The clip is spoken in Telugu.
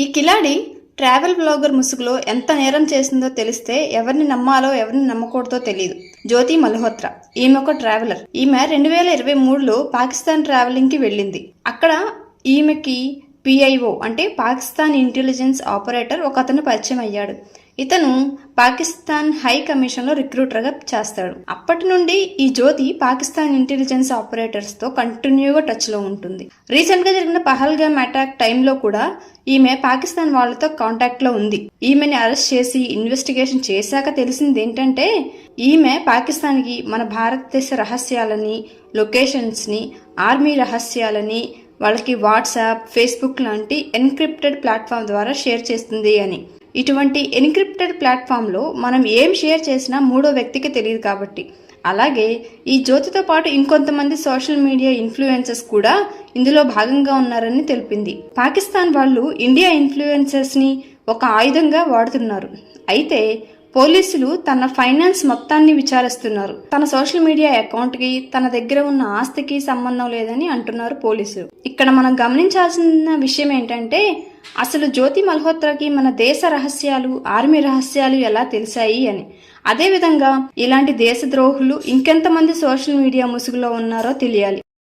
ఈ కిలాడి ట్రావెల్ బ్లాగర్ ముసుగులో ఎంత నేరం చేసిందో తెలిస్తే ఎవరిని నమ్మాలో ఎవరిని నమ్మకూడదో తెలియదు జ్యోతి మల్హోత్రా ఈమె ఒక ట్రావెలర్. ఈమె రెండు వేల ఇరవై మూడులో పాకిస్తాన్ ట్రావెలింగ్కి వెళ్ళింది. అక్కడ ఈమెకి పిఐఓ అంటే పాకిస్తాన్ ఇంటెలిజెన్స్ ఆపరేటర్ ఒక అతను పరిచయం అయ్యాడు. ఇతను పాకిస్తాన్ హై కమిషన్లో రిక్రూటర్గా చేస్తాడు. అప్పటి నుండి ఈ జ్యోతి పాకిస్తాన్ ఇంటెలిజెన్స్ ఆపరేటర్స్తో కంటిన్యూగా టచ్లో ఉంటుంది. రీసెంట్గా జరిగిన పహల్గామ్ అటాక్ టైంలో కూడా ఈమె పాకిస్తాన్ వాళ్ళతో కాంటాక్ట్లో ఉంది. ఈమెని అరెస్ట్ చేసి ఇన్వెస్టిగేషన్ చేశాక తెలిసింది ఏంటంటే ఈమె పాకిస్తాన్కి మన భారతదేశ రహస్యాలని లొకేషన్స్ని ఆర్మీ రహస్యాలని వాళ్ళకి వాట్సాప్ ఫేస్బుక్ లాంటి ఎన్క్రిప్టెడ్ ప్లాట్ఫామ్ ద్వారా షేర్ చేస్తుంది అని. ఇటువంటి ఎన్క్రిప్టెడ్ ప్లాట్ఫామ్లో మనం ఏం షేర్ చేసినా మూడో వ్యక్తికి తెలియదు కాబట్టి. అలాగే ఈ జ్యోతితో పాటు ఇంకొంతమంది సోషల్ మీడియా ఇన్ఫ్లుయెన్సర్స్ కూడా ఇందులో భాగంగా ఉన్నారని తెలిపింది. పాకిస్తాన్ వాళ్ళు ఇండియా ఇన్ఫ్లుయెన్సర్స్ని ఒక ఆయుధంగా వాడుతున్నారు. అయితే పోలీసులు తన ఫైనాన్స్ మొత్తాన్ని విచారిస్తున్నారు. తన సోషల్ మీడియా అకౌంట్కి తన దగ్గర ఉన్న ఆస్తికి సంబంధం లేదని అంటున్నారు పోలీసులు. ఇక్కడ మనం గమనించాల్సిన విషయం ఏంటంటే అసలు జ్యోతి మల్హోత్రాకి మన దేశ రహస్యాలు ఆర్మీ రహస్యాలు ఎలా తెలిసాయి అని. అదేవిధంగా ఇలాంటి దేశద్రోహులు ఇంకెంతమంది సోషల్ మీడియా ముసుగులో ఉన్నారో తెలియాలి.